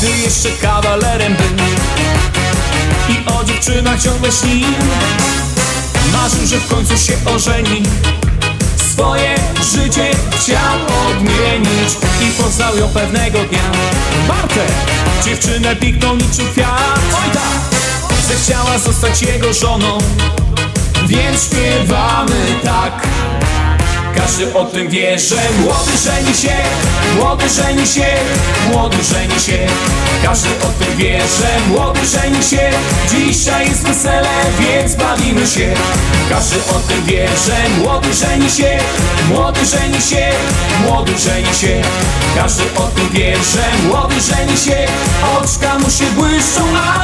gdy jeszcze kawalerem był. I o dziewczynach ciągle śnił Marzył, że w końcu się ożeni. Swoje życie chciał odmienić. I poznał ją pewnego dnia. Bartek! Dziewczynę piknął niczym kwiat. Oj tak! Zechciała zostać jego żoną. Więc śpiewamy każdy o tym wie, że młody żeni się, młody żeni się, młody żeni się. Każdy o tym wie, że młody żeni się. Dzisiaj jest wesele, więc bawimy się. Każdy o tym wie, że młody żeni się, młody żeni się, młody żeni się. Każdy o tym wie, że młody żeni się. Oczka mu się błyszczą, a